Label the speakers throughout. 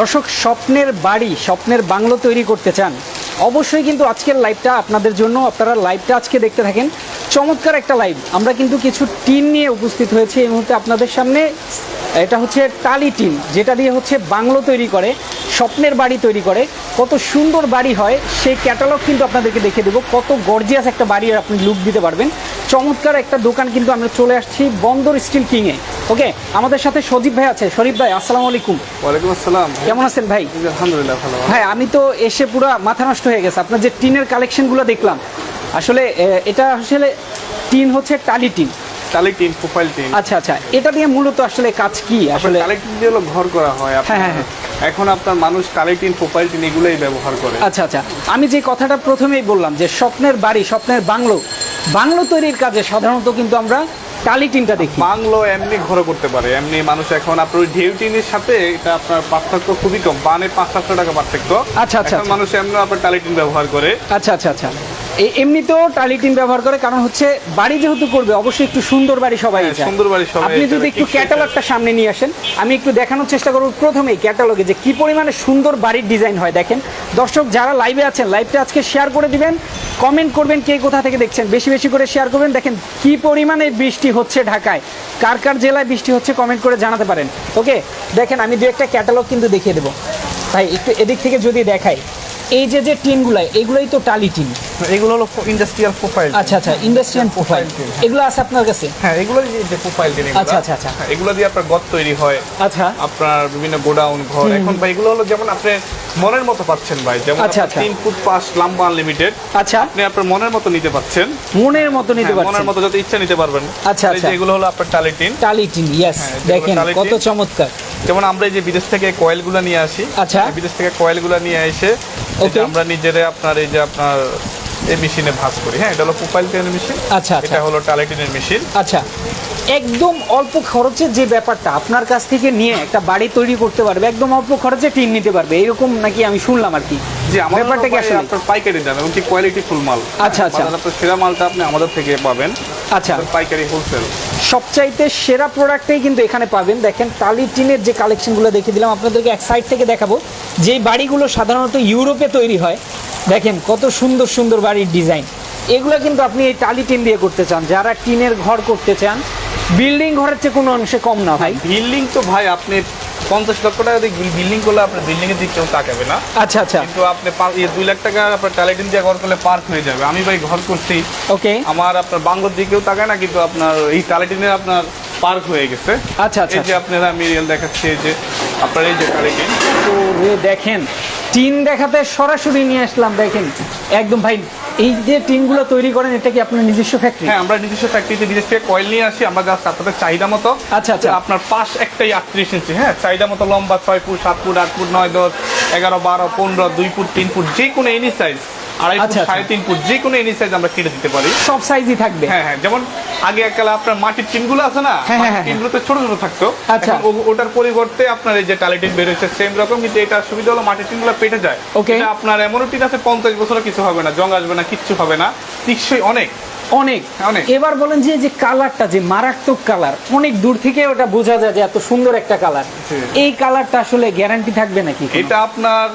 Speaker 1: দর্শক, স্বপ্নের বাড়ি, স্বপ্নের বাংলো তৈরি করতে চান, অবশ্যই কিন্তু আজকের লাইভটা আপনাদের জন্য। আপনারা লাইভটা আজকে দেখতে থাকেন। চমৎকার একটা লাইভ আমরা কিন্তু কিছু টিন নিয়ে উপস্থিত হয়েছি এই মুহূর্তে আপনাদের সামনে। এটা হচ্ছে টালি টিন যেটা দিয়ে হচ্ছে বাংলো তৈরি করে। স্বপ্নের বাড়ি তৈরি করে। কত সুন্দর বাড়ি হয় সেই ক্যাটালগ কিন্তু আপনাদেরকে দেখে দেবো। কত গর্জিয়াস একটা বাড়ি আপনি লুক দিতে পারবেন। চমৎকার একটা দোকান কিন্তু আমরা চলে আসছি বন্দর স্টিল কিংয়ে ওকে আমাদের সাথে সজীব ভাই আছে। শরীফ ভাই আসসালামু আলাইকুম।
Speaker 2: ওয়ালাইকুম আসসালাম।
Speaker 1: কেমন আছেন ভাই?
Speaker 2: আলহামদুলিল্লাহ ভালো।
Speaker 1: ভাই আমি তো এসে পুরো মাথা নষ্ট হয়ে গেছে। আপনার যে টিনের কালেকশনগুলো দেখলাম আসলে এটা আসলে টিন হচ্ছে টালি টিন।
Speaker 2: টালি টিন প্রোফাইল টিন।
Speaker 1: আচ্ছা আচ্ছা। এটা দিয়ে মূলত আসলে কাজ কি? আসলে
Speaker 2: টালি টিন দিয়ে ঘর করা হয়।
Speaker 1: হ্যাঁ, হ্যাঁ,
Speaker 2: এখন আপনার মানুষ টালি টিন প্রোফাইল টিন এগুলোই ব্যবহার করে।
Speaker 1: আচ্ছা আচ্ছা। আমি যে কথাটা প্রথমেই বললাম যে স্বপ্নের বাড়ি স্বপ্নের বাংলো বাংলো তৈরির কাজে সাধারণত কিন্তু আমরা টালি টিনটা দেখি।
Speaker 2: বাংলো এমনি ঘর করতে পারে এমনি মানুষ এখন আপনার ওই ঢেউ সাথে এটা আপনার পার্থক্য খুবই কম বানে পাঁচ সাতশো টাকা পার্থক্য।
Speaker 1: আচ্ছা, আচ্ছা, আচ্ছা।
Speaker 2: মানুষ এমনি আপনার টালি টিন ব্যবহার করে।
Speaker 1: আচ্ছা আচ্ছা আচ্ছা। এমনিতেও টালি টিন ব্যবহার করে কারণ হচ্ছে বাড়ি যেহেতু করবে অবশ্যই একটু সুন্দর বাড়ি সবাই
Speaker 2: হ্যাঁ, সুন্দর বাড়ি সবাই
Speaker 1: আপনি যদি একটু ক্যাটালগটা সামনে নিয়ে আসেন আমি একটু দেখানোর চেষ্টা করব প্রথমেই ক্যাটালগে যে কি পরিমাণে সুন্দর বাড়ির ডিজাইন হয় দেখেন। দর্শক যারা লাইভে আছেন লাইভটা আজকে শেয়ার করে দিবেন কমেন্ট করবেন কে কোথা থেকে দেখছেন বেশি বেশি করে শেয়ার করবেন। দেখেন কি পরিমাণে বৃষ্টি হচ্ছে ঢাকায় কার কার জেলায় বৃষ্টি হচ্ছে কমেন্ট করে জানাতে পারেন। ওকে দেখেন আমি দু একটা ক্যাটালগ কিন্তু দেখিয়ে দেবো। ভাই একটু এদিক থেকে যদি দেখাই। এই যে যে টিনগুলো এগুলোই তো টালি টিন।
Speaker 2: এগুলো হলো ইন্ডাস্ট্রিয়াল প্রোফাইল
Speaker 1: আচ্ছা আচ্ছা ইন্ডাস্ট্রিয়াল প্রোফাইল এগুলো আছে আপনার কাছে?
Speaker 2: হ্যাঁ এগুলো যে প্রোফাইল টিন
Speaker 1: আচ্ছা, আচ্ছা, আচ্ছা।
Speaker 2: হ্যাঁ, এগুলো দিয়ে আপনার গদ তৈরি হয়।
Speaker 1: আচ্ছা।
Speaker 2: আপনার বিভিন্ন গোডাউন ঘর। এখন ভাই এগুলো হলো যেমন আপনি মনের মতো পাচ্ছেন ভাই। যেমন
Speaker 1: আচ্ছা, আচ্ছা।
Speaker 2: তিন ফুট পাঁচ লাম্বা আনলিমিটেড
Speaker 1: আচ্ছা।
Speaker 2: আপনি আপনার মনের মতো নিতে পারছেন
Speaker 1: মনের মতো নিতে
Speaker 2: হ্যাঁ,
Speaker 1: পারছেন
Speaker 2: মনের মতো যত ইচ্ছা নিতে পারবেন।
Speaker 1: আচ্ছা,
Speaker 2: আর এই যে
Speaker 1: আচ্ছা।
Speaker 2: এগুলো হলো আপনার টালিটিন
Speaker 1: টালি টিন ইয়েস
Speaker 2: হ্যাঁ,
Speaker 1: দেখেন
Speaker 2: টালি
Speaker 1: কত চমৎকার।
Speaker 2: যেমন আমরা এই যে বিদেশ থেকে কয়েলগুলো নিয়ে আসি
Speaker 1: আচ্ছা।
Speaker 2: বিদেশ থেকে কয়েলগুলো নিয়ে এসে আমরা নিজেরা আপনার এই যে আপনার এই মেশিনে ভাঁজ করি হ্যাঁ এটা হলো প্রোফাইল টেনের মেশিন
Speaker 1: আচ্ছা, আচ্ছা।
Speaker 2: এটা হলো টালেটিনের মেশিন
Speaker 1: আচ্ছা একদম অল্প খরচে যে ব্যাপারটা আপনার কাছ থেকে নিয়ে একটা বাড়ি তৈরি করতে পারবে একদম অল্প খরচে টিন নিতে পারবে এরকম নাকি আমি শুনলাম আর কি
Speaker 2: যে আমার
Speaker 1: ব্যাপারটা কি আসলে?
Speaker 2: আপনার পাইকারি দাম এবং কি কোয়ালিটি ফুল মাল?
Speaker 1: আচ্ছা, আচ্ছা।
Speaker 2: আপনার সেরা মালটা আপনি আমাদের থেকে পাবেন।
Speaker 1: আচ্ছা।
Speaker 2: পাইকারি হোলসেল
Speaker 1: সবচাইতে সেরা প্রোডাক্টটাই কিন্তু এখানে পাবেন। দেখেন টালি টিনের যে কালেকশনগুলো দেখিয়ে দিলাম আপনাদেরকে এক সাইড থেকে দেখাবো। যেই বাড়িগুলো সাধারণত ইউরোপে তৈরি হয় দেখেন কত সুন্দর সুন্দর বাড়ির ডিজাইন। এগুলো কিন্তু আপনি এই টালি টিন দিয়ে করতে চান। যারা টিনের ঘর করতে চান বিল্ডিং ঘরের চেয়ে কোনো অংশে কম না ভাই।
Speaker 2: বিল্ডিং তো ভাই আপনি পঞ্চাশ লক্ষ টাকা দিয়ে বিল্ডিং করলে আপনার বিল্ডিং এর দিকে কেউ তাকাবে না।
Speaker 1: আচ্ছা আচ্ছা।
Speaker 2: কিন্তু আপনি দুই লাখ টাকা আপনার টালিটিন দিয়ে ঘর করলে পার্ক হয়ে যাবে। আমি ভাই ঘর করছি।
Speaker 1: ওকে।
Speaker 2: আমার আপনার বাংলোর দিকেও তাকায় না কিন্তু আপনার এই টালিটিনে আপনার পার্ক হয়ে গেছে।
Speaker 1: আচ্ছা আচ্ছা।
Speaker 2: এই যে আপনারা মিরিয়াল দেখাচ্ছে এই যে আপনার এই যে টালিটিন
Speaker 1: তো দেখেন টিন দেখাতে সরাসরি নিয়ে আসলাম দেখেন। একদম ভাই এই যে টিনগুলো তৈরি করেন এটা কি আপনার নিজস্ব ফ্যাক্টরি
Speaker 2: হ্যাঁ আমরা নিজস্ব ফ্যাক্টরিতে বিদেশ থেকে কয়েল নিয়ে আসি আমরা জাস্ট আপনাদের চাহিদা মতো
Speaker 1: আচ্ছা, আচ্ছা।
Speaker 2: আপনার পাশ একটাই আটত্রিশ ইঞ্চি হ্যাঁ চাহিদা মতো লম্বা ছয় ফুট সাত ফুট আট ফুট নয় দশ এগারো বারো পনেরো দুই ফুট তিন ফুট যে কোনো এনি সাইজ আড়াই ফুট
Speaker 1: আচ্ছা, আচ্ছা।
Speaker 2: সাড়ে তিন ফুট যে কোনো এনি সাইজ আমরা কেটে দিতে পারি
Speaker 1: সব সাইজই থাকবে
Speaker 2: হ্যাঁ হ্যাঁ যেমন আগে এককালে আপনার মাটির টিনগুলো আছে না
Speaker 1: হ্যাঁ, হ্যাঁ, হ্যাঁ।
Speaker 2: টিনগুলোতে ছোট ছোট থাকতো
Speaker 1: আচ্ছা।
Speaker 2: ওটার পরিবর্তে আপনার এই যে টালিটিন বেরোচ্ছে সেম রকম কিন্তু এটা সুবিধা হলো মাটির টিনগুলো পেটে যায়. এটা আপনার এমনও টিন আছে পঞ্চাশ বছরও কিছু হবে না জং আসবে না কিচ্ছু হবে না টিকসই অনেক
Speaker 1: অনেক
Speaker 2: অনেক।
Speaker 1: এবার বলেন যে যে কালারটা যে মারাত্মক কালার অনেক দূর থেকে ওটা বোঝা যায় যে এত সুন্দর একটা কালার এই কালারটা আসলে গ্যারান্টি থাকবে নাকি
Speaker 2: এটা আপনার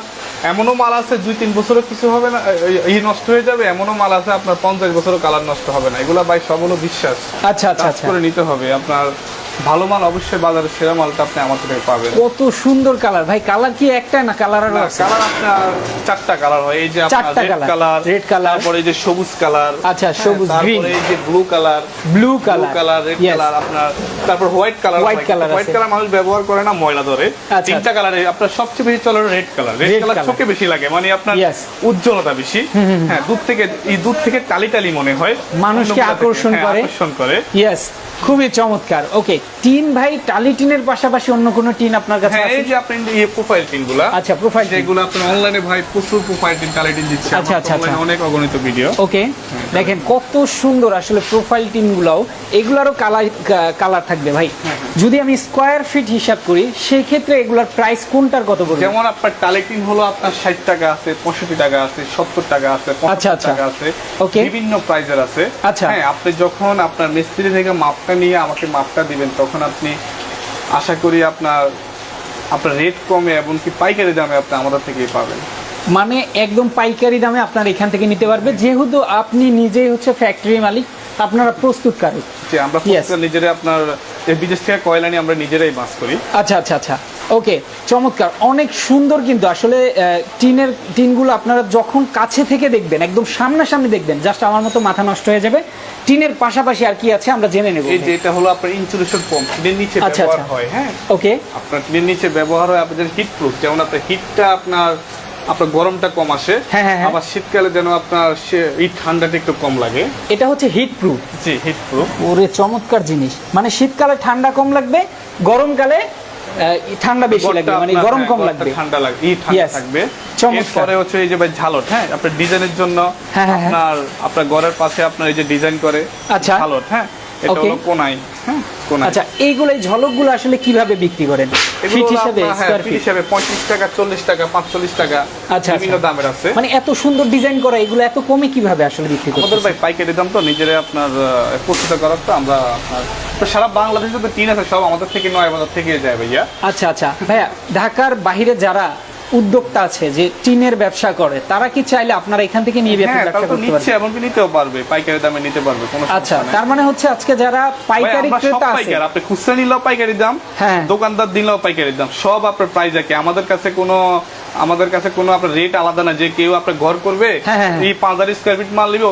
Speaker 2: এমনও মাল আছে দুই তিন বছরও কিছু হবে না এই- এই নষ্ট হয়ে যাবে এমনও মাল আছে আপনার পঞ্চাশ বছরও কালার নষ্ট হবে না। এগুলো ভাই সব হলো বিশ্বাস।
Speaker 1: আচ্ছা আচ্ছা আচ্ছা।
Speaker 2: করে নিতে হবে আপনার ভালো মাল অবশ্যই বাজারে সেরা মালটা আপনি আমার থেকে পাবেন।
Speaker 1: কত সুন্দর কালার। ভাই কালার কি একটা না কালার আরও
Speaker 2: কালার আপনার চারটা কালার হয়। এই যে আপনার রেড কালার
Speaker 1: red colour।
Speaker 2: তারপরে যে সবুজ কালার
Speaker 1: আচ্ছা, সবুজ, green।
Speaker 2: তারপরে এই যে blue colour
Speaker 1: blue colour
Speaker 2: colour red colour আপনার তারপর white colour
Speaker 1: White colour
Speaker 2: white colour মানুষ ব্যবহার করে না ময়লা ধরে।
Speaker 1: আচ্ছা,
Speaker 2: তিনটা কালারে আপনার সবচেয়ে বেশি চলে রেড কালার। Red colour. চোখে বেশি লাগে মানে আপনার উজ্জ্বলতা বেশি। হ্যাঁ দুধ থেকে এই দুধ থেকে টালি টালি মনে হয়।
Speaker 1: মানুষকে আকর্ষণ
Speaker 2: হ্যাঁ,
Speaker 1: করে।
Speaker 2: আকর্ষণ করে।
Speaker 1: ইয়েস খুবই চমৎকার। ওকে টিন ভাই টালি টিনের পাশাপাশি অন্য কোনো টিন আপনার কাছে
Speaker 2: হ্যাঁ
Speaker 1: আছে?
Speaker 2: এই যে আপনি এই প্রোফাইল পিনগুলা
Speaker 1: আচ্ছা প্রোফাইল
Speaker 2: যেগুলো আপনি অনলাইনে ভাই প্রচুর প্রোফাইল পিন টালি টিন দিচ্ছে
Speaker 1: আচ্ছা, আচ্ছা, আচ্ছা।
Speaker 2: অনেক অগণিত ভিডিও
Speaker 1: ওকে দেখেন কত সুন্দর আসলে প্রোফাইল টিনগুলোও। এগুলারও কালার কালার থাকবে ভাই।
Speaker 2: হ্যাঁ,
Speaker 1: যদি আমি স্কোয়ার ফিট হিসাব করি সেই ক্ষেত্রে এগুলার প্রাইস কোনটার কত পড়বে?
Speaker 2: যেমন আপনার টালেটিন হলো আপনার ষাট টাকা আছে পঁয়ষট্টি টাকা আছে সত্তর টাকা আছে
Speaker 1: আচ্ছা,
Speaker 2: পঁচাত্তর
Speaker 1: আচ্ছা।
Speaker 2: টাকা আছে
Speaker 1: ওকে।
Speaker 2: বিভিন্ন প্রাইজের আছে।
Speaker 1: আচ্ছা।
Speaker 2: হ্যাঁ আপনি যখন আপনার মিস্ত্রি থেকে মাপটা নিয়ে আমাকে মাপটা দিবেন তখন আপনি আশা করি আপনার আপনার রেট কমে এমনকি পাইকারি দামে আপনি আমাদের থেকেই পাবেন।
Speaker 1: মানে একদম পাইকারি দামে আপনার এখান থেকে নিতে পারবে। যেহেতু আপনি নিজেই হচ্ছে ফ্যাক্টরি মালিক আপনারা
Speaker 2: প্রস্তুতকারী। আমরা নিজেরাই আপনার বিদেশ থেকে কয়লা নিয়ে আমরা নিজেরাই বাস করি।
Speaker 1: আচ্ছা আচ্ছা আচ্ছা। ওকে চমৎকার। অনেক সুন্দর কিন্তু আসলে টিনের টিনগুলো আপনারা যখন কাছে থেকে দেখবেন একদম সামনাসামনি দেখবেন জাস্ট আমার মতো মাথা নষ্ট হয়ে যাবে টিনের পাশাপাশি আর কি আছে আমরা জেনে নেব।
Speaker 2: এই যে এটা হলো আপনার ইনসুলেশন পম্প টিনের নিচে
Speaker 1: আচ্ছা,
Speaker 2: ব্যবহার
Speaker 1: আচ্ছা।
Speaker 2: হয় হ্যাঁ?
Speaker 1: ওকে।
Speaker 2: আপনার টিনের নিচে ব্যবহার হয় আপনাদের হিট প্রুফ যেমন আপনার হিটটা আপনার আপনার গরমটা কম আসে
Speaker 1: হ্যাঁ, হ্যাঁ, হ্যাঁ।
Speaker 2: আবার শীতকালে যেন আপনার এই ঠান্ডাটা একটু কম লাগে।
Speaker 1: এটা হচ্ছে হিট প্রুফ
Speaker 2: জি হিট প্রুফ
Speaker 1: ওরে চমৎকার জিনিস। মানে শীতকালে ঠান্ডা কম লাগবে গরমকালে ঠান্ডা বেশি লাগবে মানে গরম কম লাগবে
Speaker 2: ঠান্ডা লাগবে এই ঠান্ডা. থাকবে
Speaker 1: চমৎকার।
Speaker 2: এরপরে হচ্ছে এই যে ভাই ঝালট হ্যাঁ আপনার ডিজাইনের জন্য
Speaker 1: হ্যাঁ, হ্যাঁ, হ্যাঁ।
Speaker 2: আপনার আপনার ঘরের পাশে আপনার এই যে ডিজাইন করে
Speaker 1: আচ্ছা।
Speaker 2: ঝালট হ্যাঁ এটা হলো কোনাই হ্যাঁ
Speaker 1: আচ্ছা এইগুলো এই ঝলকগুলো আসলে কীভাবে বিক্রি করেন ফিট হিসাবে
Speaker 2: হ্যাঁ,
Speaker 1: স্কয়ার
Speaker 2: ফিট হিসাবে পঁয়ত্রিশ টাকা চল্লিশ টাকা পাঁচচল্লিশ টাকা
Speaker 1: আচ্ছা,
Speaker 2: বিভিন্ন
Speaker 1: আচ্ছা।
Speaker 2: দামের আছে
Speaker 1: মানে এত সুন্দর ডিজাইন করা এগুলো এত কমে কীভাবে আসলে বিক্রি
Speaker 2: আমাদের ভাই পাইকারি দাম তো নিজেরাই আপনার প্রস্তুত করার তো আমরা আপনার তো সারা বাংলাদেশে তো টিন আছে সব আমাদের থেকে নয় বাজার থেকে যায় ভাইয়া।
Speaker 1: আচ্ছা আচ্ছা। ভাইয়া ঢাকার বাইরে যারা উদ্যোক্তা আছে যে টিনের ব্যবসা করে তারা কি চাইলে আপনারা এখান থেকে নিয়ে
Speaker 2: হ্যাঁ
Speaker 1: ব্যবসা করতে
Speaker 2: নিচ্ছে
Speaker 1: পারবেন
Speaker 2: এমনকি নিতেও পারবে পাইকারি দামে নিতে পারবে কোনো
Speaker 1: আচ্ছা তার মানে হচ্ছে আজকে যারা পাইকারি ক্রেতা আছে
Speaker 2: আপনি খুচরা নিলেও পাইকারি দাম
Speaker 1: হ্যাঁ।
Speaker 2: দোকানদার দিলেও পাইকারি দাম সব আপনার প্রাইস একই। আমাদের কাছে কোনো আমাদের কাছে কোনো আপনার রেট আলাদা না যে কেউ আপনার ঘর করবে
Speaker 1: হ্যাঁ, হ্যাঁ।
Speaker 2: এই পাঁচ হাজার স্কোয়ার ফিট মাল নিবে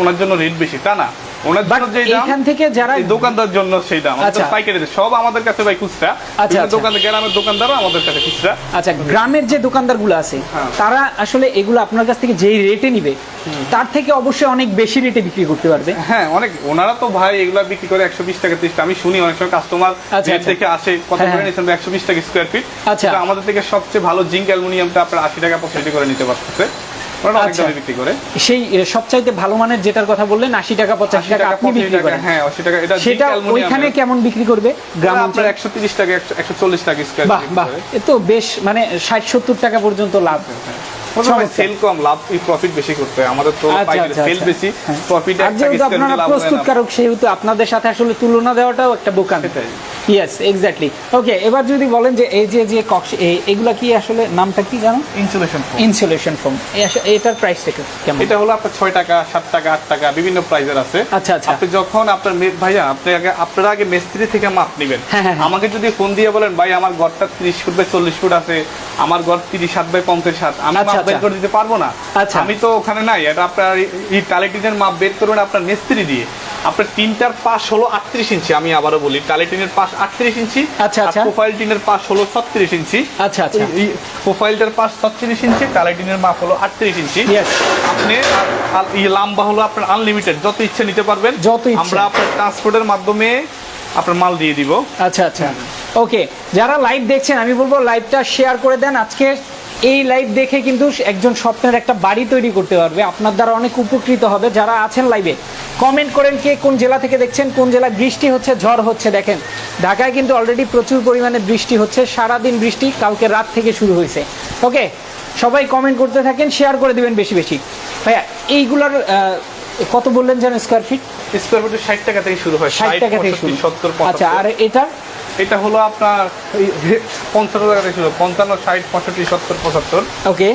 Speaker 2: ওনার জন্য রেট বেশি তা না? ওনার জন্য যে দাম
Speaker 1: এখান থেকে যারা
Speaker 2: দোকানদার জন্য সেই দাম আমাদের
Speaker 1: আচ্ছা।
Speaker 2: পাইকারি সব আমাদের কাছে ভাই খুচরা
Speaker 1: আচ্ছা, আচ্ছা।
Speaker 2: দোকান গ্রামের দোকানদারও আমাদের কাছে খুচরা
Speaker 1: আচ্ছা গ্রামের যে দোকানদারগুলো আছে
Speaker 2: হ্যাঁ।
Speaker 1: তারা আসলে এগুলো আপনার কাছ থেকে যেই রেটে নিবে তার থেকে অবশ্যই অনেক বেশি রেটে বিক্রি করতে পারবে
Speaker 2: হ্যাঁ অনেক ওনারা তো ভাই এগুলা বিক্রি করে একশো বিশ টাকা ত্রিশ আমি শুনি অনেক সময় কাস্টমার রেট
Speaker 1: আচ্ছা।
Speaker 2: আসে কত
Speaker 1: হ্যাঁ,
Speaker 2: করে
Speaker 1: হ্যাঁ।
Speaker 2: টাকা স্কোয়ার ফিট
Speaker 1: আচ্ছা।
Speaker 2: আমাদের থেকে সবচেয়ে ভালো জিঙ্ক অ্যালুমিনিয়ামটা আপনার আশি টাকা পঁচাশি করে নিতে পারতেছে
Speaker 1: আচ্ছা।
Speaker 2: বিক্রি করে।
Speaker 1: সেই সবচাইতে ভালো মানের যেটার কথা বললেন আশি টাকা পঁচাশি টাকা আপনি বিক্রি করেন।
Speaker 2: হ্যাঁ আশি টাকা। এটা
Speaker 1: সেটা ওইখানে কেমন বিক্রি করবে? গ্রাম
Speaker 2: আপনার
Speaker 1: অঞ্চলে?
Speaker 2: একশো তিরিশ টাকা একশো চল্লিশ টাকা
Speaker 1: বাহ বাহ। এ তো বেশ মানে ষাট সত্তর টাকা পর্যন্ত লাভ। চমৎকার।
Speaker 2: সেল কম লাভ প্রফিট বেশি করতে হয়। আমাদের তো
Speaker 1: আচ্ছা, আচ্ছা,
Speaker 2: সেল
Speaker 1: আচ্ছা।
Speaker 2: বেশি
Speaker 1: হ্যাঁ।
Speaker 2: প্রফিট
Speaker 1: আপনারা প্রস্তুতকারক সেহেতু আপনাদের সাথে আসলে তুলনা দেওয়াটাও একটা বোকামি।
Speaker 2: সেটাই।
Speaker 1: ইয়েস এক্স্যাক্টলি ওকে এবার যদি বলেন যে এই যে যে কক্স এগুলা কি আসলে নামটা কি জানো?
Speaker 2: ইনসুলেশন
Speaker 1: ইনসুলেশন ফোম এটার প্রাইসটা কেমন।
Speaker 2: এটা হলো আপনার ছয় টাকা সাত টাকা আট টাকা বিভিন্ন প্রাইজের আছে।
Speaker 1: আচ্ছা, আচ্ছা।
Speaker 2: আপনি যখন আপনার ভাইয়া আপনি আগে আপনারা আগে মিস্ত্রি থেকে মাপ নেবেন।
Speaker 1: হ্যাঁ, হ্যাঁ।
Speaker 2: আমাকে যদি ফোন দিয়ে বলেন ভাই আমার ঘরটা তিরিশ ফুট বাই চল্লিশ ফুট আছে আমার ঘর তিরিশ সাত বাই পঞ্চাশ সাত আমি মাপ বের
Speaker 1: আচ্ছা।
Speaker 2: করে দিতে পারব না।
Speaker 1: আচ্ছা।
Speaker 2: আমি তো ওখানে নাই। এটা আপনার এই- টালিটিনের মাপ বের করবেন আপনার মিস্ত্রি দিয়ে। আপনার তিনটার পাশ হলো আটত্রিশ ইঞ্চি আমি আবারও বলি। টালিটিনের পাশ আটত্রিশ ইঞ্চি
Speaker 1: আচ্ছা, আচ্ছা।
Speaker 2: প্রোফাইল টিনের পাশ হলো ছত্রিশ ইঞ্চি।
Speaker 1: আচ্ছা, আচ্ছা।
Speaker 2: এই প্রোফাইলটার পাশ ছত্রিশ ইঞ্চি টালিটিনের মাপ হলো আটত্রিশ ইঞ্চি। আপনি এই লম্বা হলো আপনার আনলিমিটেড যত ইচ্ছে নিতে পারবেন।
Speaker 1: যত
Speaker 2: আমরা আপনার ট্রান্সপোর্টের মাধ্যমে আপনার মাল দিয়ে দিব।
Speaker 1: আচ্ছা আচ্ছা। ওকে যারা লাইভ দেখছেন আমি বলব লাইভটা শেয়ার করে দেন। আজকে এই লাইভ দেখে কিন্তু একজন স্বপ্নের একটা বাড়ি তৈরি করতে পারবে। আপনার দ্বারা অনেক উপকৃত হবে যারা আছেন লাইভে কমেন্ট করেন কে কোন জেলা থেকে দেখছেন কোন জেলায় বৃষ্টি হচ্ছে ঝড় হচ্ছে দেখেন। ঢাকায় কিন্তু অলরেডি প্রচুর পরিমাণে বৃষ্টি হচ্ছে সারাদিন বৃষ্টি কালকে রাত থেকে শুরু হয়েছে। ওকে সবাই কমেন্ট করতে থাকেন শেয়ার করে দিবেন বেশি বেশি। ভাইয়া এইগুলার কত বললেন যেন স্কোয়ার ফিট
Speaker 2: স্কোয়ার ফিট ষাট টাকা থেকে শুরু হয়।
Speaker 1: ষাট টাকা থেকে শুরু।
Speaker 2: সত্তর
Speaker 1: আচ্ছা আর এটা?
Speaker 2: এটা হলো আপনার পঞ্চান্ন টাকা ছিল পঞ্চান্ন ষাট পঁয়ষট্টি সত্তর পঁচাত্তর।
Speaker 1: ওকে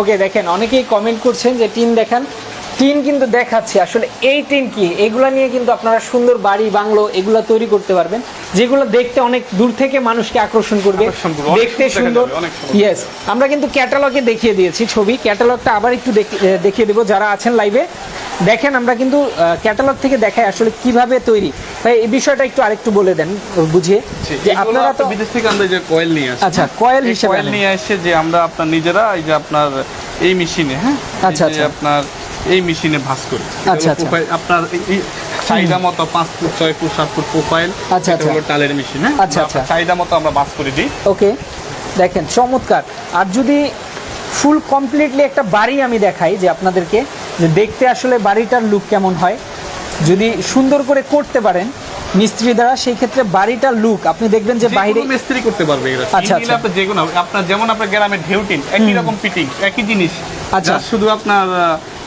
Speaker 1: ওকে দেখেন অনেকেই কমেন্ট করছেন যে টিন দেখান। টিন কিন্তু দেখাচ্ছে। আসলে এই টিন কি? এগুলা নিয়ে কিন্তু আপনারা সুন্দর বাড়ি বাংলো এগুলা তৈরি করতে পারবেন। যেগুলো দেখতে অনেক দূর থেকে মানুষকে আকর্ষণ করবে। দেখতে
Speaker 2: সুন্দর।
Speaker 1: ইয়েস আমরা কিন্তু ক্যাটালগে দেখিয়ে দিয়েছি ছবি। ক্যাটালগটা আবার একটু দেখিয়ে দেবো যারা আছেন লাইভে দেখেন আমরা কিন্তু ক্যাটালগ থেকে দেখাই আসলে কীভাবে তৈরি। তাই এই বিষয়টা একটু আরেকটু বলে দেন বুঝিয়ে। যে আপনারা তো
Speaker 2: বিদেশ থেকে আমরা যে কয়েল নিয়ে আসি
Speaker 1: আচ্ছা কয়েল হিসেবে
Speaker 2: কয়েল নিয়ে এসে যে আমরা আপনার নিজেরা এই যে আপনার এই মেশিনে হ্যাঁ?
Speaker 1: আচ্ছা, আচ্ছা।
Speaker 2: আপনার এই মেশিনে ভাঁজ করি
Speaker 1: আচ্ছা, আচ্ছা।
Speaker 2: আপনার চাহিদা মতো পাঁচ ফুট ছয় ফুট সাত ফুট প্রোফাইল
Speaker 1: আচ্ছা,
Speaker 2: এটা হলো
Speaker 1: আচ্ছা।
Speaker 2: টালের মেশিন হ্যাঁ
Speaker 1: আচ্ছা, আচ্ছা।
Speaker 2: চাহিদা মতো আমরা ভাঁজ করে দিই
Speaker 1: ওকে দেখেন চমৎকার আর যদি ফুল কমপ্লিটলি একটা বাড়ি আমি দেখাই যে আপনাদেরকে যে দেখতে আসলে বাড়িটার লুক কেমন হয় যদি সুন্দর করে করতে পারেন মিস্ত্রি দ্বারা সেই ক্ষেত্রে বাড়িটার লুক আপনি দেখবেন যে বাইরে
Speaker 2: মিস্ত্রি করতে পারবে
Speaker 1: আচ্ছা,
Speaker 2: আচ্ছা
Speaker 1: আচ্ছা।
Speaker 2: আপনি যে কোনো আপনার যেমন আপনার গ্রামের ঢেউটিন একই রকম ফিটিং একই জিনিস
Speaker 1: আচ্ছা।
Speaker 2: আচ্ছা শুধু আপনার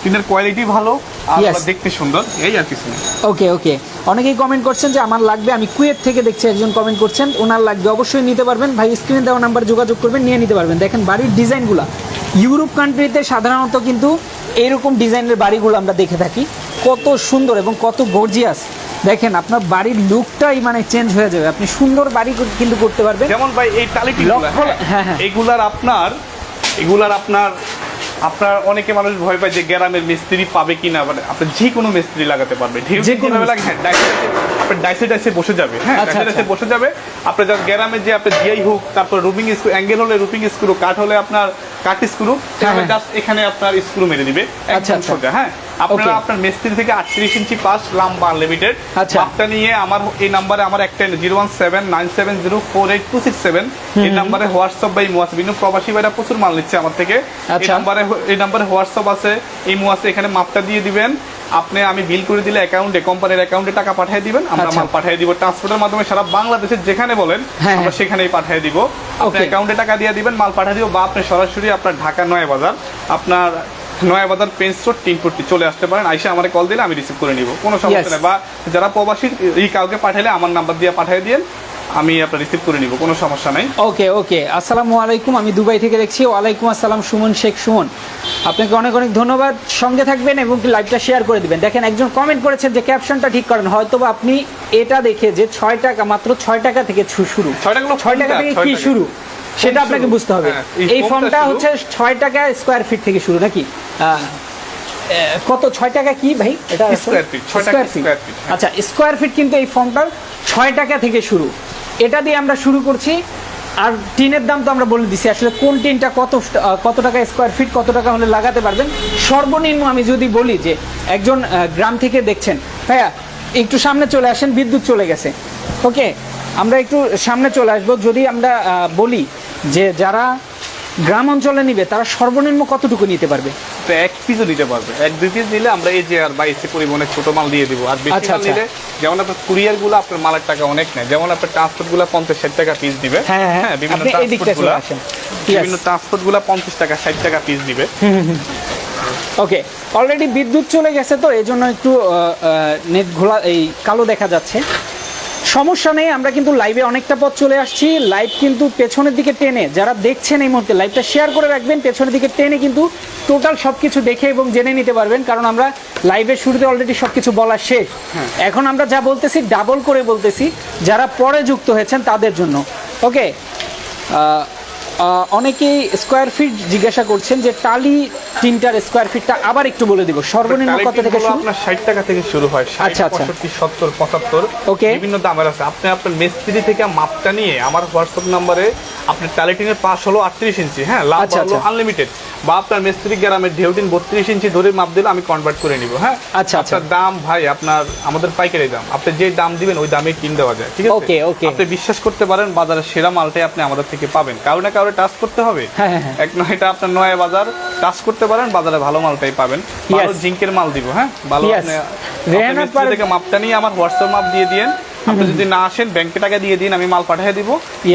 Speaker 2: টিনের কোয়ালিটি ভালো আর দেখতে সুন্দর এই আর কিছু না।
Speaker 1: ওকে ওকে অনেকেই কমেন্ট করছেন যে আমার লাগবে আমি কুয়েত থেকে দেখছি একজন কমেন্ট করছেন ওনার লাগবে অবশ্যই নিতে পারবেন। ভাই স্ক্রিনে দেওয়া নাম্বার যোগাযোগ করবেন নিয়ে নিতে পারবেন। দেখেন বাড়ির ডিজাইনগুলো ইউরোপ কান্ট্রিতে সাধারণত কিন্তু এরকম ডিজাইনের বাড়িগুলো আমরা দেখে থাকি। কত সুন্দর এবং কত গর্জিয়াস দেখেন আপনার বাড়ির লুকটাই মানে চেঞ্জ হয়ে যাবে। আপনি সুন্দর বাড়ি কিন্তু করতে পারবেন।
Speaker 2: যেমন ভাই এই টালিটি
Speaker 1: হ্যাঁ, হ্যাঁ।
Speaker 2: এগুলার আপনার এগুলার আপনার আপনার অনেকে মানুষ ভয় পায় যে গ্রামের মিস্ত্রি পাবে কিনা মানে আপনি যে কোনো মিস্ত্রি লাগাতে পারবে
Speaker 1: যে কোনো
Speaker 2: লাগে হ্যাঁ ডাইসে আপনার ডাইসে ডাইসে বসে যাবে হ্যাঁ
Speaker 1: আচ্ছা,
Speaker 2: ডাইসে ডাইসে
Speaker 1: আচ্ছা।
Speaker 2: বসে যাবে আপনার যখন গ্রামে যে আপনার জিআই হোক তারপর রুপিং স্ক্রু অ্যাঙ্গেল হলে রুপিং স্ক্রু কাঠ হলে আপনার কাঠ স্ক্রু
Speaker 1: হ্যাঁ।
Speaker 2: জাস্ট এখানে আপনার স্ক্রু মেরে দিবে
Speaker 1: আচ্ছা,
Speaker 2: একদম
Speaker 1: আচ্ছা।
Speaker 2: সোজা হ্যাঁ আপনারা আপনার মিস্ত্রি থেকে আটত্রিশ ইঞ্চি পাস লাম্বা আনলিমিটেড
Speaker 1: আচ্ছা।
Speaker 2: মাপটা নিয়ে আমার এই নাম্বারে আমার একটা zero one seven nine seven zero four eight two six seven এই নাম্বারে হোয়াটসঅ্যাপ বা ইমো আছে বিভিন্ন প্রবাসী ভাইরা প্রচুর মাল নিচ্ছে আমার থেকে। এই
Speaker 1: আচ্ছা।
Speaker 2: নাম্বারে এই নাম্বারে হোয়াটসঅ্যাপ আছে। ইমো আছে এখানে মাপটা দিয়ে দিবেন। আপনি আমি বিল করে দিলে অ্যাকাউন্টে কোম্পানির অ্যাকাউন্টে টাকা পাঠিয়ে দিবেন। আমরা
Speaker 1: আচ্ছা।
Speaker 2: মাল পাঠিয়ে দিব। ট্রান্সপোর্টের মাধ্যমে সারা বাংলাদেশের যেখানে বলেন
Speaker 1: হ্যাঁ,
Speaker 2: আমরা
Speaker 1: হ্যাঁ।
Speaker 2: সেখানেই পাঠিয়ে দিব। আপনি. অ্যাকাউন্টে টাকা দিয়ে দিবেন মাল পাঠিয়ে দিব। বা আপনি সরাসরি আপনার ঢাকা নয় বাজার আপনার নয় বাজার পেন স্টোর তিন ফুটটি চলে আসতে পারেন আইসে আমার কল দিলে আমি রিসিভ করে নিব। কোনো সমস্যা নেই। বা যারা প্রবাসী এই কাউকে পাঠালে আমার নাম্বার দিয়ে পাঠিয়ে দিন আমি আপনার রিসিভ করে নিব কোনো সমস্যা নাই।
Speaker 1: ওকে ওকে আসসালামু আলাইকুম আমি দুবাই থেকে দেখছি। ওয়ালাইকুম আসসালাম সুমন শেখ সুমন। আপনাকে অনেক অনেক ধন্যবাদ। সঙ্গে থাকবেন এবং লাইভটা শেয়ার করে দিবেন। দেখেন একজন কমেন্ট করেছেন যে ক্যাপশনটা ঠিক করেন হয়তো আপনি এটা দেখে যে ছয় টাকা মাত্র ছয় টাকা থেকে শুরু।
Speaker 2: ছয় টাকা
Speaker 1: ছয় টাকা থেকে কি শুরু? সেটা আপনাকে বুঝতে হবে।
Speaker 2: হ্যাঁ, এই শুরু।
Speaker 1: হচ্ছে ছয় টাকা স্কোয়ার ফিট থেকে শুরু নাকি? কত ছয় টাকা কি ভাই? এটা স্কোয়ার ফিট
Speaker 2: হ্যাঁ।
Speaker 1: আচ্ছা স্কোয়ার ফিট কিন্তু এই ফোনটার ছয় টাকা থেকে শুরু। এটা দিয়ে আমরা শুরু করছি। আর টিনের দাম তো আমরা বলে দিছি। আসলে কোন টিনটা কত কত টাকা স্কোয়ার ফিট কত টাকা হলে লাগাতে পারবেন? সর্বনিম্ন আমি যদি বলি যে একজন গ্রাম থেকে দেখছেন ভাইয়া একটু সামনে চলে আসেন বিদ্যুৎ চলে গেছে। ওকে আমরা একটু সামনে চলে আসব। যদি আমরা বলি যে যারা গ্রাম অঞ্চলে নিবে তারা সর্বনিম্ন কতটুকু নিতে পারবে?
Speaker 2: তো এক পিসও নিতে পারবে। এক দুই পিস নিলে আমরা এই যে আর বা এসে পরিবহনের ছোট মাল দিয়ে দিব। আর বেশি
Speaker 1: আচ্ছা,
Speaker 2: মাল
Speaker 1: আচ্ছা।
Speaker 2: নিলে যেমন আপনার কুরিয়ারগুলো আপনার মালের টাকা অনেক নেয়। যেমন আপনার ট্রান্সপোর্টগুলো পঞ্চাশ ষাট টাকা পিস দিবে।
Speaker 1: হ্যাঁ, হ্যাঁ।
Speaker 2: বিভিন্ন
Speaker 1: দিকটা ট্রান্সপোর্টগুলো।
Speaker 2: বিভিন্ন ট্রান্সপোর্টগুলো পঞ্চাশ টাকা ষাট টাকা পিস দিবে।
Speaker 1: ওকে অলরেডি বিদ্যুৎ চলে গেছে তো এই জন্য একটু নেট ঘোলা এই কালো দেখা যাচ্ছে। সমস্যা নেই আমরা কিন্তু লাইভে অনেকটা পথ চলে আসছি। লাইভ কিন্তু পেছনের দিকে টেনে যারা দেখছেন এই মুহূর্তে লাইভটা শেয়ার করে রাখবেন পেছনের দিকে টেনে কিন্তু টোটাল সব কিছু দেখে এবং জেনে নিতে পারবেন কারণ আমরা লাইভের শুরুতে অলরেডি সব কিছু বলা শেষ। এখন আমরা যা বলতেছি ডাবল করে বলতেছি যারা পরে যুক্ত হয়েছেন তাদের জন্য। ওকে অনেকেই স্কোয়ার ফিট জিজ্ঞাসা করছেন যে টালি তিনটার স্কোয়ার ফিটটা আবার একটু বলে দিব সর্বনিম্ন কত থেকে শুরু
Speaker 2: আপনার ষাট টাকা থেকে শুরু হয়
Speaker 1: আচ্ছা, আচ্ছা।
Speaker 2: পঁয়ষট্টি সত্তর পঁচাত্তর
Speaker 1: Okay.
Speaker 2: বিভিন্ন দামের আছে আপনি আপনার মিস্ত্রি থেকে মাপটা নিয়ে আমার হোয়াটসঅ্যাপ নাম্বারে আপনার ট্যালেটিনের পাশ হলো আটত্রিশ ইঞ্চি হ্যাঁ লাভ
Speaker 1: আচ্ছা,
Speaker 2: হলো
Speaker 1: আচ্ছা।
Speaker 2: আনলিমিটেড বা আপনার মিস্ত্রি গ্রামের ঢেউটিন বত্রিশ ইঞ্চি ধরে মাপ দিলে আমি কনভার্ট করে নিব হ্যাঁ
Speaker 1: আচ্ছা, আচ্ছা।
Speaker 2: দাম ভাই আপনার আমাদের পাইকারি দাম আপনি যে দাম দিবেন ওই দামে কিন দেওয়া যায় ঠিক আছে
Speaker 1: ওকে okay.
Speaker 2: আপনি বিশ্বাস করতে পারেন বাজারের সেরা মালটাই আপনি আমাদের থেকে পাবেন কারও না কারও টাচ করতে হবে
Speaker 1: হ্যাঁ, হ্যাঁ, হ্যাঁ।
Speaker 2: এক নয় এটা আপনার নয় বাজার টাচ করতে পারেন বাজারে ভালো মালটাই পাবেন। ভালো জিঙ্কের মাল দিব হ্যাঁ? ভালো থেকে মাপটা নিয়ে আমার হোয়াটসঅ্যাপ মাপ দিয়ে দিন আপনি যদি না আসেন ব্যাংকে টাকা দিয়ে দিন আমি মাল পাঠিয়ে দিব।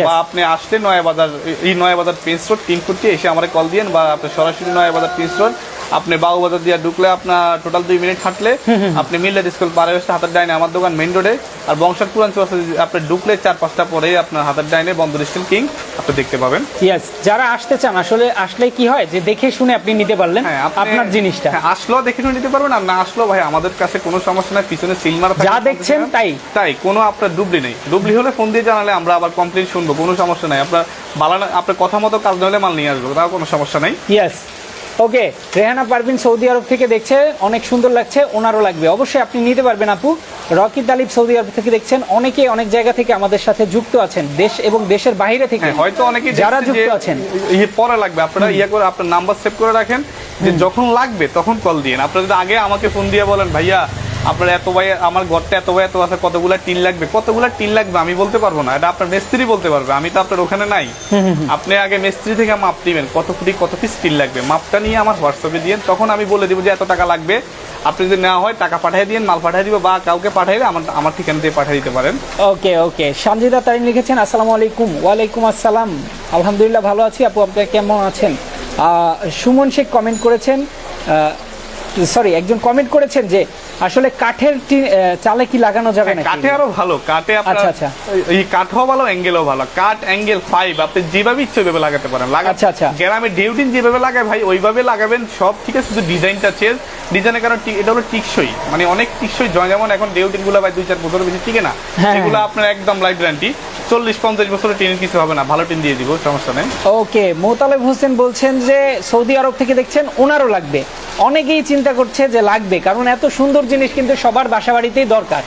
Speaker 2: বা আপনি আসলে নয়া বাজার এই নয়া বাজার প্রিন্স রোড তিন ফুটি এসে আমার কল দিন বা আপনি সরাসরি নয়া বাজার প্রিন্স রোড আপনি বাবু বাজার দিয়ে ঢুকলে আপনার টোটাল দুই মিনিট হাঁটলে আপনি মিল্লার স্কুল পারে হাতের ডাইনে আমার দোকান মেইন রোডে আর বংশার পুরান চৌরাস্তা আপনি ঢুকলে চার পাঁচটা পরে আপনার হাতের ডাইনে বন্দর স্টিল কিং আপনি দেখতে পাবেন।
Speaker 1: ইয়েস যারা আসতে চান আসলে আসলে কি হয় যে দেখে শুনে আপনি নিতে পারলেন
Speaker 2: হ্যাঁ
Speaker 1: আপনার জিনিসটা।
Speaker 2: হ্যাঁ, আসলেও দেখে শুনে নিতে পারবেন আর না আসলেও ভাই আমাদের কাছে কোনো সমস্যা নাই পিছনে সিল মারা
Speaker 1: যা দেখছেন তাই।
Speaker 2: তাই কোনো আপনার ডুবলি নেই। ডুবলি হলে ফোন দিয়ে জানালে আমরা আবার কমপ্লেন শুনব কোনো সমস্যা নাই। আপনার বালানা আপনার কথা মতো কাজ না হলে মাল নিয়ে আসব তাও কোনো সমস্যা নাই।
Speaker 1: Yes okay Rehana Parvin Saudi আরব থেকে দেখছে অনেক সুন্দর লাগছে ওনারও লাগবে। অবশ্যই আপনি নিতে পারবেন আপু। রকি তালিব সৌদি আরব থেকে দেখছেন অনেকে অনেক জায়গা থেকে আমাদের সাথে যুক্ত আছেন দেশ এবং দেশের বাইরে থেকে
Speaker 2: হ্যাঁ হয়তো অনেকে
Speaker 1: যারা যুক্ত আছেন।
Speaker 2: ইয়ে পরে লাগবে আপনারা ইয়ে করে আপনার নাম্বার সেভ করে রাখেন যে যখন লাগবে তখন কল দিন আপনারা যদি আগে আমাকে ফোন দিয়ে বলেন ভাইয়া আপনার এত ভাই আমার ঘরটা এত ভাই এত আছে কতগুলা টিন লাগবে? কতগুলা টিন লাগবে আমি বলতে পারব না। এটা আপনার মিস্ত্রি বলতে পারবে। আমি তো আপনার ওখানে নাই। আপনি আগে মিস্ত্রি থেকে মাপ দিবেন কত ফুটি কত পিস টিন লাগবে। মাপটা নিয়ে আমার হোয়াটসঅ্যাপে দিয়ে তখন আমি বলে দিব যে এত টাকা লাগবে। আপনি যদি নেওয়া হয় টাকা পাঠিয়ে দিন মাল পাঠিয়ে দিব বা কাউকে পাঠাইলে আমার আমার ঠিকানা দিয়ে পাঠিয়ে দিতে পারেন।
Speaker 1: ওকে ওকে। সঞ্জিদা তারিম লিখেছেন আসসালামু আলাইকুম। ওয়ালাইকুম আসসালাম। আলহামদুলিল্লাহ ভালো আছি। আপু আপনি কেমন আছেন? সুমন শেখ কমেন্ট করেছেন সরি একজন কমেন্ট করেছেন যে আসলে কাঠের চালে কি লাগানো যাবে
Speaker 2: হ্যাঁ,
Speaker 1: না
Speaker 2: কাঠে আরও ভালো। কাঠে আপনার
Speaker 1: আচ্ছা, আচ্ছা।
Speaker 2: এই কাঠও ভালো অ্যাঙ্গেলও ভালো। কাঠ অ্যাঙ্গেল ফাইভ আপনি যেভাবে ইচ্ছে ওইভাবে লাগাতে পারেন। লাগা
Speaker 1: আচ্ছা, আচ্ছা।
Speaker 2: গ্রামে ডিউটিন যেভাবে লাগায় ভাই ওইভাবে লাগাবেন সব ঠিক আছে শুধু ডিজাইনটা চেঞ্জ ডিজাইনের কারণ এটা হলো টিকসই। মানে অনেক টিকসই জয় যেমন এখন ডিউটিনগুলো ভাই দুই চার বছর বেশি টিকে না।
Speaker 1: হ্যাঁ,
Speaker 2: এগুলো
Speaker 1: হ্যাঁ।
Speaker 2: আপনার একদম লাইফ গ্যারান্টি চল্লিশ পঞ্চাশ বছরের টিনের কিছু হবে না। ভালো টিন দিয়ে দিব সমস্যা নেই।
Speaker 1: ওকে মোতালেব হোসেন বলছেন যে সৌদি আরব থেকে দেখছেন ওনারও লাগবে। অনেকেই চিন্তা করছে যে লাগবে। কারণ এত সুন্দর জিনিস কিন্তু সবার বাসা বাড়িতেই দরকার।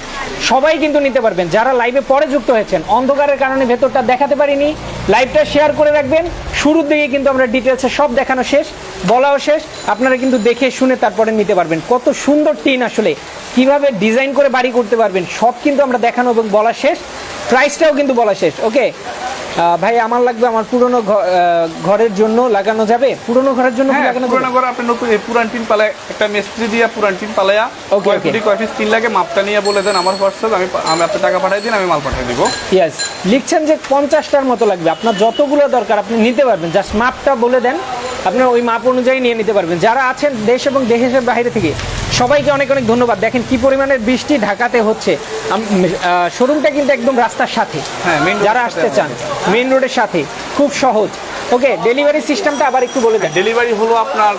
Speaker 1: সবাই কিন্তু নিতে পারবেন। যারা লাইভে পরে যুক্ত হয়েছেন, অন্ধকারের কারণে ভেতরটা দেখাতে পারিনি লাইভটা শেয়ার করে রাখবেন। শুরুর দিকে কিন্তু আমরা ডিটেলসে সব দেখানো শেষ, বলাও শেষ। আপনারা কিন্তু দেখে শুনে তারপরে নিতে পারবেন। কত সুন্দর টিন আসলে। কীভাবে ডিজাইন করে বাড়ি করতে পারবেন, সব কিন্তু আমরা দেখানো এবং বলা শেষ। প্রাইসটাও কিন্তু বলা শেষ। ওকে ভাই আমার লাগবে আমার পুরনো ঘরের জন্য লাগানো যাবে? পুরনো ঘরের জন্য
Speaker 2: হ্যাঁ
Speaker 1: লাগানো
Speaker 2: পুরানো করে আপনি নতুন এই পুরান টিন পালায় একটা মিস্ত্রি দিয়ে পুরান টিন পালায়া কয় পিস টিন লাগে মাপটা নিয়ে বলে দেন আমার হোয়াটসঅ্যাপ আমি আমি আপনার টাকা পাঠিয়ে দিন আমি মাল পাঠিয়ে দিব।
Speaker 1: ইয়েস লিখছেন যে পঞ্চাশটার মতো লাগবে। আপনার যতগুলো দরকার আপনি নিতে পারবেন। জাস্ট মাপটা বলে দেন। আপনার ওই মাপ অনুযায়ী নিয়ে নিতে পারবেন। যারা আছেন দেশ এবং দেশের বাইরে থেকে সবাইকে অনেক অনেক ধন্যবাদ। দেখেন কি পরিমাণের বৃষ্টি ঢাকাতে হচ্ছে। শোরুমটা কিন্তু একদম রাস্তার সাথে।
Speaker 2: হ্যাঁ,
Speaker 1: যারা আসতে চান মেন রোডের সাথে। খুব সহজ। ওকে ডেলিভারি সিস্টেমটা আবার একটু বলে দেন
Speaker 2: ডেলিভারি হলো আপনার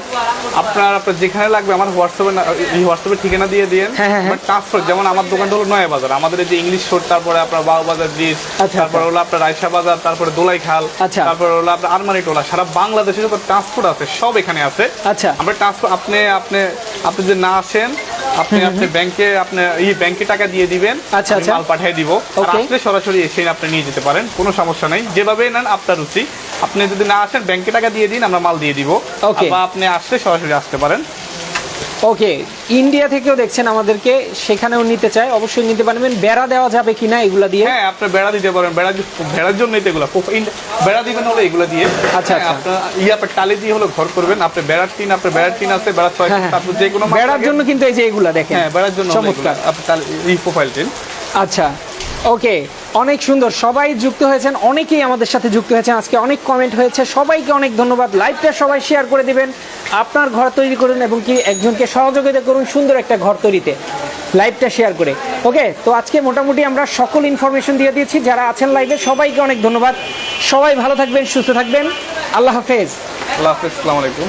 Speaker 2: আপনার আপনার যেখানে লাগবে আমার হোয়াটসঅ্যাপে এই হোয়াটসঅ্যাপে ঠিকানা দিয়ে দিন
Speaker 1: হ্যাঁ, হ্যাঁ, হ্যাঁ।
Speaker 2: ট্রান্সফার যেমন আমার দোকানটা হলো নয়া বাজার আমাদের এই যে ইংলিশ রোড তারপরে আপনার বাউ বাজার ব্রিজ
Speaker 1: আচ্ছা,
Speaker 2: তারপরে হলো আপনার রায়সা বাজার তারপরে দোলাই খাল
Speaker 1: আচ্ছা।
Speaker 2: তারপরে হলো আপনার আরমানি টোলা সারা বাংলাদেশে যত ট্রান্সপোর্ট আছে সব এখানে আছে
Speaker 1: আচ্ছা।
Speaker 2: আমরা ট্রান্সপোর্ট আপনি আপনি আপনি যদি না আসেন আপনি আপনি ব্যাংকে আপনি এই ব্যাংকে টাকা দিয়ে দিবেন
Speaker 1: আচ্ছা, আচ্ছা।
Speaker 2: মাল পাঠিয়ে দিব। আর আসলে সরাসরি এসে আপনি নিয়ে যেতে পারেন কোনো সমস্যা নাই। যেভাবে নেন আপনার রুচি। আপনি যদি না আসেন ব্যাংকে টাকা দিয়ে দিন আমরা মাল দিয়ে দিব. বা আপনি আসলে সরাসরি আসতে পারেন।
Speaker 1: ওকে ইন্ডিয়া থেকেও দেখছেন আমাদেরকে সেখানেও নিতে চায় অবশ্যই নিতে পারবেন বেড়া দেওয়া যাবে কিনা এগুলা দিয়ে
Speaker 2: হ্যাঁ আপনি বেড়া দিতে পারেন বেড়া বেড়ার জন্য তো এগুলো বেড়া দিবেন হলো এগুলো দিয়ে
Speaker 1: আচ্ছা,
Speaker 2: হ্যাঁ,
Speaker 1: আচ্ছা।
Speaker 2: আপনার ইয়ে আপনার টালি দিয়ে হলো ঘর করবেন আপনি বেড়ার টিন আপনার বেড়ার টিন আছে বেড়ার ছয়
Speaker 1: হ্যাঁ, হ্যাঁ।
Speaker 2: তারপর যে কোনো
Speaker 1: বেড়ার জন্য কিন্তু এই যে এগুলা দেখেন
Speaker 2: হ্যাঁ বেড়ার জন্য
Speaker 1: চমৎকার।
Speaker 2: আপনার টালি- এই প্রোফাইল টিন
Speaker 1: আচ্ছা ওকে অনেক সুন্দর, সবাই যুক্ত হয়েছেন, অনেকেই আমাদের সাথে যুক্ত হয়েছেন। আজকে অনেক কমেন্ট হয়েছে, সবাইকে অনেক ধন্যবাদ। লাইভটা সবাই শেয়ার করে দিবেন, আপনার ঘর তৈরি করুন এবং কি একজনকে সহযোগিতা করুন সুন্দর একটা ঘর তৈরিতে। লাইভটা শেয়ার করে। ওকে তো আজকে মোটামুটি আমরা সকল ইনফরমেশন দিয়ে দিয়েছি, যারা আছেন লাইভে সবাইকে অনেক ধন্যবাদ। সবাই ভালো থাকবেন, সুস্থ থাকবেন। আল্লাহ হাফেজ।
Speaker 2: আল্লাহ হাফেজ, আসসালামু আলাইকুম।